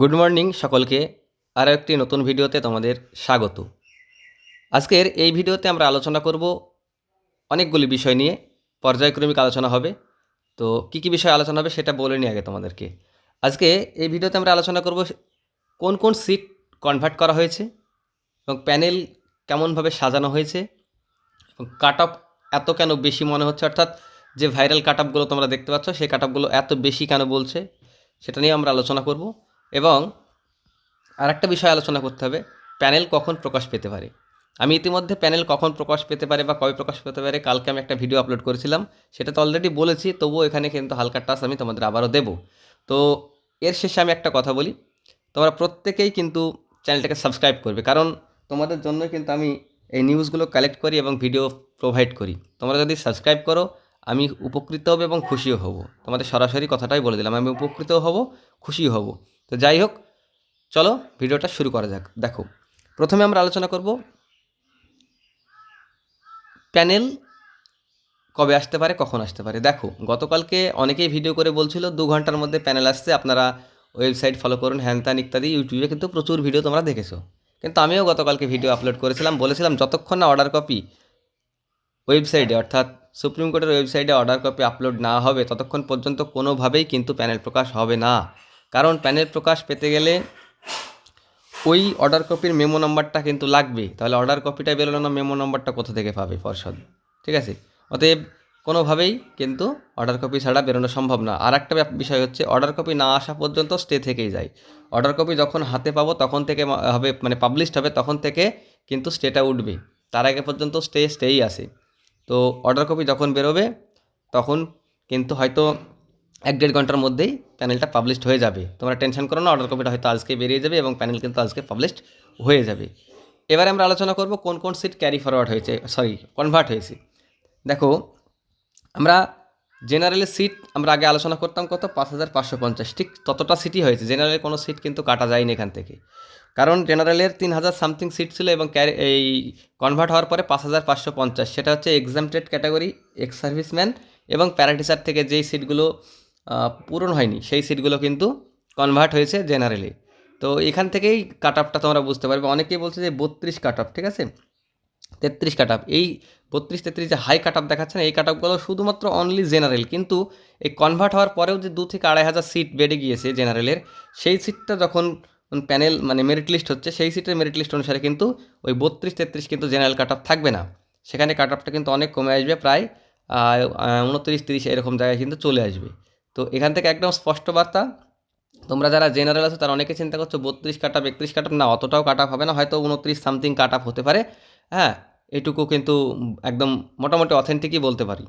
Good morning সকলকে। আরও একটি নতুন ভিডিওতে তোমাদের স্বাগত। আজকের এই ভিডিওতে আমরা আলোচনা করব অনেকগুলি বিষয় নিয়ে। পর্যায়ক্রমিক আলোচনা হবে। তো কী কী বিষয় আলোচনা হবে সেটা বলে নিই আগে তোমাদেরকে। আজকে এই ভিডিওতে আমরা আলোচনা করব কোন কোন সিট কনভার্ট করা হয়েছে এবং প্যানেল কেমনভাবে সাজানো হয়েছে এবং কাট অফ এত কেন বেশি মনে হচ্ছে? অর্থাৎ যে ভাইরাল কাট তোমরা দেখতে পাচ্ছ, সেই কাট এত বেশি কেন বলছে, সেটা নিয়ে আমরা আলোচনা করব। এবং আরেকটা বিষয় আলোচনা করতে হবে, প্যানেল কখন প্রকাশ পেতে পারে? আমি ইতিমধ্যে প্যানেল কখন প্রকাশ পেতে পারে বা কবে প্রকাশ পেতে পারে, কালকে আমি একটা ভিডিও আপলোড করেছিলাম সেটা তো অলরেডি বলেছি, তবুও এখানে কিন্তু হালকা টাচ আমি তোমাদের আবারও দেবো। তো এর শেষে আমি একটা কথা বলি, তোমরা প্রত্যেকেই কিন্তু চ্যানেলটাকে সাবস্ক্রাইব করবে, কারণ তোমাদের জন্য কিন্তু আমি এই নিউজগুলো কালেক্ট করি এবং ভিডিও প্রোভাইড করি। তোমরা যদি সাবস্ক্রাইব করো, আমি উপকৃত হব এবং খুশিও হব। তোমাদের সরাসরি কথাটাই বলে দিলাম, আমি উপকৃত হব, খুশিও হব। তো যাই হোক, চলো ভিডিওটা শুরু করা যাক। দেখো, প্রথমে আমরা আলোচনা করব প্যানেল কবে আসতে পারে, কখন আসতে পারে। দেখো, গতকালকে অনেকেই ভিডিও করে বলছিল, দু ঘণ্টার মধ্যে প্যানেল আসছে, আপনারা ওয়েবসাইট ফলো করুন, হ্যান ত্যান ইত্যাদি, ইউটিউবে কিন্তু প্রচুর ভিডিও তোমরা দেখেছ। কিন্তু আমিও গতকালকে ভিডিও আপলোড করেছিলাম, বলেছিলাম যতক্ষণ না অর্ডার কপি ওয়েবসাইটে, অর্থাৎ সুপ্রিম কোর্টের ওয়েবসাইটে অর্ডার কপি আপলোড না হবে, ততক্ষণ পর্যন্ত কোনোভাবেই কিন্তু প্যানেল প্রকাশ হবে না। কারণ প্যানেল প্রকাশ পেতে গেলে ওই অর্ডার কপির মেমো নাম্বারটা কিন্তু লাগবে। তাহলে অর্ডার কপিটা বেরোলো না মেমো নাম্বারটা কোথা থেকে পাবে পর্ষদ ঠিক আছে? অতএব কোনোভাবেই কিন্তু অর্ডার কপি ছাড়া বেরোনো সম্ভব না। আর একটা বিষয় হচ্ছে অর্ডার কপি না আসা পর্যন্ত স্টে থেকেই যায়। অর্ডার কপি যখন হাতে পাবো, তখন থেকে হবে মানে পাবলিশড হবে, তখন থেকে কিন্তু স্টেটা উঠবে। তার আগে পর্যন্ত স্টে স্টেই আসে। তো অর্ডার কপি যখন বেরোবে, তখন কিন্তু হয়তো এক দেড় ঘণ্টার মধ্যেই প্যানেলটা পাবলিশড হয়ে যাবে। তোমরা টেনশন করো না অর্ডার কপিটা হয়তো আজকে বেরিয়ে যাবে এবং প্যানেল কিন্তু আজকে পাবলিশড হয়ে যাবে। এবারে আমরা আলোচনা করব কোন কোন সিট ক্যারি ফরওয়ার্ড হয়েছে সরি কনভার্ট হয়েছে। দেখো, আমরা জেনারেলের সিট আমরা আগে আলোচনা করতাম কত? পাঁচ হাজার পাঁচশো পঞ্চাশ। ঠিক ততটা সিটই হয়েছে। জেনারেলের কোনো সিট কিন্তু কাটা যায়নি এখান থেকে। কারণ জেনারেলের তিন হাজার সামথিং সিট ছিল এবং এই কনভার্ট হওয়ার পরে পাঁচ হাজার পাঁচশো পঞ্চাশ। সেটা হচ্ছে এক্সামটেড ক্যাটাগরি এক্স সার্ভিসম্যান এবং প্যারাটিচার থেকে যেই সিটগুলো পূরণ হয়নি। সেই সিটগুলো কিন্তু কনভার্ট হয়েছে জেনারেলে তো এখান থেকেই কাট আপটা তোমরা বুঝতে পারবে। অনেকেই বলছে যে বত্রিশ কাট আপ ঠিক আছে? তেত্রিশ কাট আপ এই বত্রিশ, তেত্রিশ যে হাই কাট আপ দেখাচ্ছে না, এই কাট আপগুলো শুধুমাত্র অনলি জেনারেল কিন্তু এই কনভার্ট হওয়ার পরেও যে দু থেকে আড়াই হাজার সিট বেড়ে গিয়েছে জেনারেলের সেই সিটটা যখন প্যানেল মানে মেরিট লিস্ট হচ্ছে, সেই সিটের মেরিট লিস্ট অনুসারে কিন্তু ওই বত্রিশ, তেত্রিশ কিন্তু জেনারেল কাট আপ থাকবে না। সেখানে কাট আপটা কিন্তু অনেক কমে আসবে, প্রায় উনত্রিশ, তিরিশ এরকম জায়গায় কিন্তু চলে আসবে। তো এখান থেকে একদম স্পষ্ট বার্তা, তোমরা যারা জেনারেল আছো তারা অনেকে চিন্তা করছ বত্রিশ কাট আপ, একত্রিশ কাট আপ, না অতটাও কাট আপ হবে না, হয়তো উনত্রিশ সামথিং কাট আপ হতে পারে। হ্যাঁ এটুকু কিন্তু একদম মোটামুটি অথেন্টিকই বলতে পারি।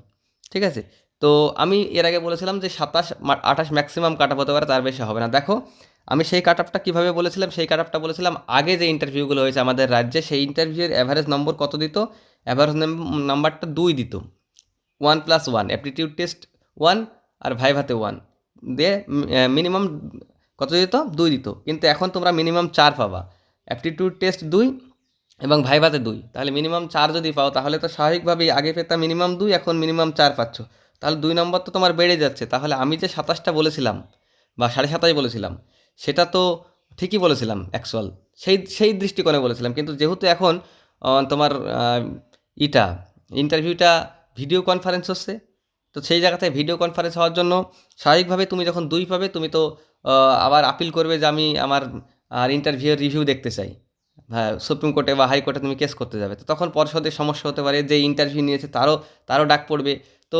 ঠিক আছে? তো আমি এর আগে বলেছিলাম যে সাতাশ আঠাশ ম্যাক্সিমাম কাট আপ হতে পারে, তার বেশি হবে না। দেখো, আমি সেই কাট আপটা কীভাবে বলেছিলাম, সেই কাট আপটা বলেছিলাম আগে যে ইন্টারভিউগুলো হয়েছে আমাদের রাজ্যে, সেই ইন্টারভিউয়ের অ্যাভারেজ নম্বর কত দিত? অ্যাভারেজ নাম্বারটা দুই দিত। One plus one aptitude test one আর ভাইভাতে ওয়ান দিয়ে মিনিমাম কত দিত? দুই দিত। কিন্তু এখন তোমরা মিনিমাম চার পাবা। অ্যাপটিটিউড টেস্ট দুই এবং ভাইভাতে দুই। তাহলে মিনিমাম চার যদি পাও, তাহলে তো স্বাভাবিকভাবেই আগে পেতাম মিনিমাম দুই, এখন মিনিমাম চার পাচ্ছ। তাহলে দুই নম্বর তো তোমার বেড়ে যাচ্ছে। তাহলে আমি যে সাতাশটা বলেছিলাম, বা সাড়ে সাতাশ বলেছিলাম, সেটা তো ঠিকই বলেছিলাম অ্যাকচুয়াল সেই সেই দৃষ্টিকোণে বলেছিলাম। কিন্তু যেহেতু এখন তোমার ইটা ইন্টারভিউটা ভিডিও কনফারেন্স হচ্ছে তো সেই জায়গা থেকে ভিডিও কনফারেন্স হওয়ার জন্য স্বাভাবিকভাবে তুমি যখন দুই পাবে, তুমি তো আবার আপিল করবে যে আমি আমার, আর ইন্টারভিউয়ের রিভিউ দেখতে চাই। হ্যাঁ সুপ্রিম কোর্টে বা হাইকোর্টে তুমি কেস করতে যাবে। তো তখন পর্ষদের সমস্যা হতে পারে যে ইন্টারভিউ নিয়েছে তারও তারও ডাক পড়বে। তো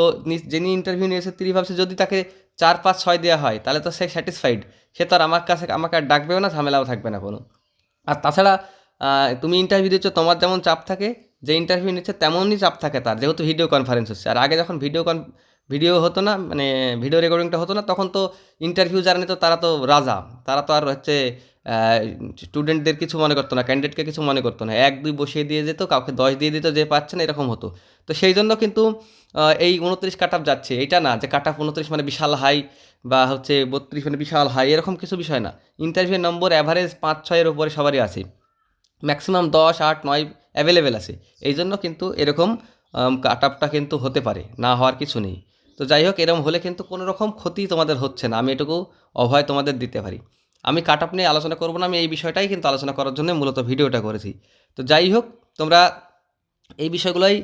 যিনি ইন্টারভিউ নিয়েছে তিনি ভাবছে যদি তাকে চার, পাঁচ, ছয় দেওয়া হয়, তাহলে তো সে স্যাটিসফাইড সে তো আর আমার কাছে, আমাকে আর ডাকবেও না, ঝামেলাও থাকবে না কোনো। আর তাছাড়া তুমি ইন্টারভিউ দিচ্ছ, তোমার যেমন চাপ থাকে, যে ইন্টারভিউ নিচ্ছে তেমনই চাপ থাকে তার, যেহেতু ভিডিও কনফারেন্স হচ্ছে। আর আগে যখন ভিডিও কন ভিডিও হতো না মানে ভিডিও রেকর্ডিংটা হতো না, তখন তো ইন্টারভিউ যারা নিত তারা তো রাজা, তারা তো আর হচ্ছে স্টুডেন্টদের কিছু মনে করতো না ক্যান্ডিডেটকে কিছু মনে করতো না। এক, দুই বসিয়ে দিয়ে যেত, কাউকে দশ দিয়ে দিত, যে পাচ্ছে না, এরকম হতো। তো সেই জন্য কিন্তু এই উনত্রিশ কাট যাচ্ছে। এটা না, যে কাট আপ উনত্রিশ মানে বিশাল হাই বা হচ্ছে বত্রিশ মানে বিশাল হাই এরকম কিছু বিষয় না। ইন্টারভিউ নম্বর অ্যাভারেজ পাঁচ ছয়ের উপরে সবারই আছে। ম্যাক্সিমাম দশ, আট, নয় অ্যাভেলেবেল আছে। এই জন্য কিন্তু এরকম কাট আপটা কিন্তু হতে পারে, না হওয়ার কিছু নেই। তো যাই হোক এরকম হলে কিন্তু কোনো রকম ক্ষতি তোমাদের হচ্ছে না। আমি এটুকু অভয় তোমাদের দিতে পারি। আমি কাট আপ নিয়ে আলোচনা করব না, আমি এই বিষয়টাই কিন্তু আলোচনা করার জন্য মূলত ভিডিওটা করেছি। তো যাই হোক, তোমরা এই বিষয়গুলোই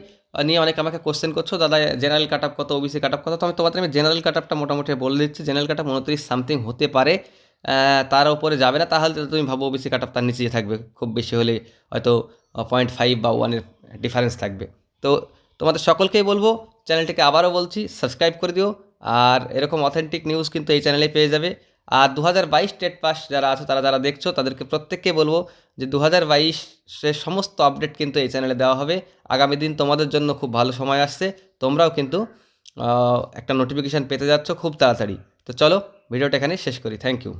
নিয়ে অনেকে আমাকে কোশ্চেন করছ, দাদা জেনারেল কাট আপ কত ওবিসি কাট আপ কত? তো আমি তোমাদের আমি জেনারেল কাট আপটা মোটামুটি বলে দিচ্ছি। জেনারেল কাট আপ উনত্রিশ সামথিং হতে পারে তার উপরে যাবে না। তাহলে তো তুমি ভাবো ওবিসি কাট আপ তার নিচেই থাকবে। খুব বেশি হলে হয়তো পয়েন্ট ফাইভ বা ওয়ানের ডিফারেন্স থাকবে। তো তোমাদের সকলকেই বলব চ্যানেলটিকে আবারও বলছি, সাবস্ক্রাইব করে দিও। আর এরকম অথেন্টিক নিউজ কিন্তু এই চ্যানেলে পেয়ে যাবে। আর দু হাজার বাইশ টেট পাস যারা আছে, তারা যারা দেখছ, তাদেরকে প্রত্যেককে বলব যে দু হাজার বাইশের সমস্ত আপডেট কিন্তু এই চ্যানেলে দেওয়া হবে। আগামী দিন তোমাদের জন্য খুব ভালো সময় আসছে। তোমরাও কিন্তু একটা নোটিফিকেশান পেতে যাচ্ছ খুব তাড়াতাড়ি। তো চলো, ভিডিওটা এখানে শেষ করি। Thank you